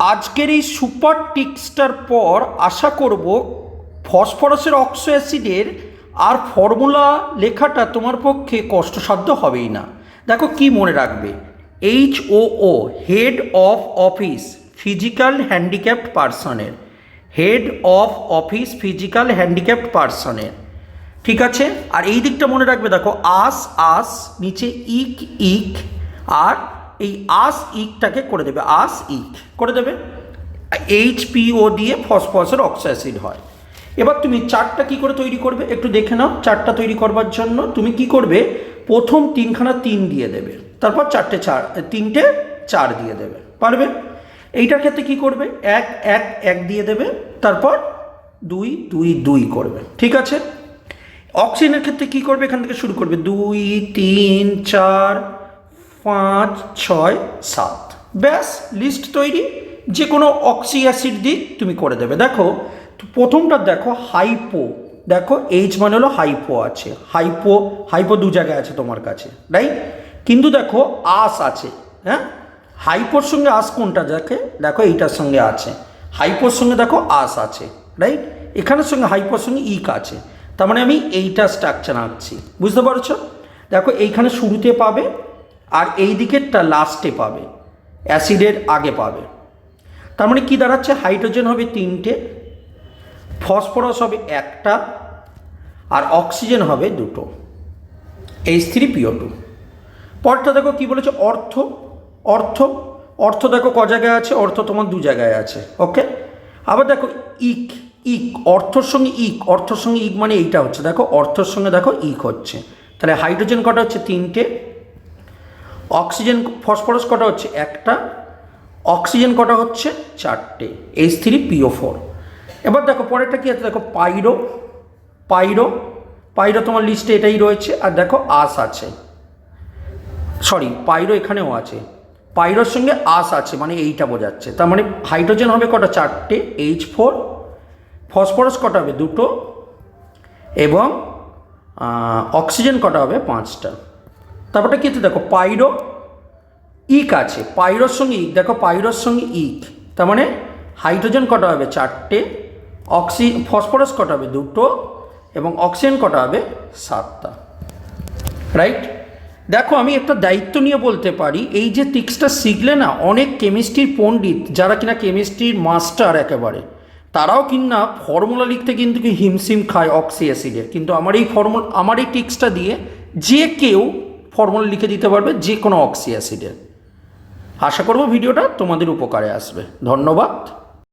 আজকের এই সুপার টিক্সটার পর আশা করব ফসফরাসের অক্সো অ্যাসিডের আর ফর্মুলা লেখাটা তোমার পক্ষে কষ্টসাধ্য হবেই না। দেখো কি মনে রাখবে? H O O head of office physical handicapped পার্সনের head of office physical handicapped পার্সনের ঠিক আছে? আর এই দিকটা মনে রাখবে, দেখো, আস আস, নিচে ইক ইক, আর এই আস ইকটাকে করে দেবে, আস ইক। করে দেবে? এইচ পিও দিয়ে ফসফরাসের অক্সো অ্যাসিড হয়। এবার তুমি চারটা কি করে তৈরি করবে? একটু দেখে নাও, চারটা তৈরি করবার জন্য তুমি কি করবে? প্রথম তিনখানা তিন দিয়ে দেবে, তারপর চারটে চার, তিনটে চার দিয়ে দেবে। পারবে? এইটার ক্ষেত্রে কি করবে? এক এক এক দিয়ে দেবে, তারপর দুই দুই দুই করবে। ঠিক আছে? অক্সিজেনের ক্ষেত্রে কি করবে? এখান থেকে শুরু করবে। দুই, তিন, চার পাঁচ, ছয়, সাত। ব্যাস লিস্ট তৈরি। যে কোনো অক্সি অ্যাসিড দিক তুমি করে দেবে। দেখো প্রথমটা দেখো হাইপো দেখো এইচ মানে হলো হাইপো আছে। হাইপো হাইপো দু জায়গায় আছে তোমার কাছে রাইট কিন্তু দেখো আস আছে হ্যাঁ? হাইপোর সঙ্গে আস কোনটা দেখে? দেখো, এইটার সঙ্গে আছে। হাইপোর সঙ্গে দেখো আস আছে রাইট এখানের সঙ্গে হাইপোর সঙ্গে ইক আছে। তার মানে আমি এইটা স্ট্রাকচার আঁকছি। বুঝতে পারছ? দেখো, এইখানে শুরুতে পাবে আর এই দিকেরটা লাস্টে পাবে। অ্যাসিডের আগে পাবে। তার মানে কী দাঁড়াচ্ছে? হাইড্রোজেন হবে তিনটে, ফসফরাস হবে একটা, আর অক্সিজেন হবে দুটো। H three P O two. পরটা দেখো কী বলেছে? অর্থ অর্থ অর্থ দেখো ক জায়গায় আছে? অর্থ তোমার দু জায়গায় আছে। ওকে? আবার দেখো ইক ইক, অর্থর সঙ্গে ইক, অর্থর সঙ্গে ইক মানে এইটা হচ্ছে। দেখো অর্থর সঙ্গে দেখো ইক হচ্ছে। তাহলে হাইড্রোজেন কটা হচ্ছে? তিনটে অক্সিজেন ফসফরাস কটা হচ্ছে? একটা। অক্সিজেন কটা হচ্ছে? চারটে। এইচ থ্রি পিও ফোর এবার দেখো, পরেরটা কী আছে? দেখো, পাইরো। পাইরো। পাইরো তোমার লিস্টে এটাই রয়েছে। আর দেখো আস আছে। সরি পাইরো এখানেও আছে। পাইরোর সঙ্গে আস আছে মানে এইটা বোঝাচ্ছে। তার মানে হাইড্রোজেন হবে কটা? চারটে। এইচ ফোর ফসফরাস কটা হবে? দুটো। এবং অক্সিজেন কটা হবে? পাঁচটা। তারপরটা কী দেখো, পাইরো ইক আছে। পাইরোর সঙ্গে ইক। দেখো, পাইরোর সঙ্গে ইক। তার মানে হাইড্রোজেন কটা হবে? চারটে। অক্সি, ফসফরাস কটা হবে? দুটো। এবং অক্সিজেন কটা হবে? সাতটা। রাইট? দেখো, আমি একটা দায়িত্ব নিয়ে বলতে পারি, এই যে টিক্সটা শিখলে না, অনেক কেমিস্ট্রির পণ্ডিত, যারা কিনা কেমিস্ট্রির মাস্টার একেবারে, তারাও কিনা ফর্মুলা লিখতে কিন্তু কি হিমসিম খায় অক্সি অ্যাসিডের। কিন্তু আমার এই ফর্মুলা, আমার এই টিক্সটা দিয়ে যে কেউ ফর্মুলা লিখে দিতে পারবে যে কোনো অক্সি অ্যাসিডের। আশা করব ভিডিওটা তোমাদের উপকারে আসবে। ধন্যবাদ।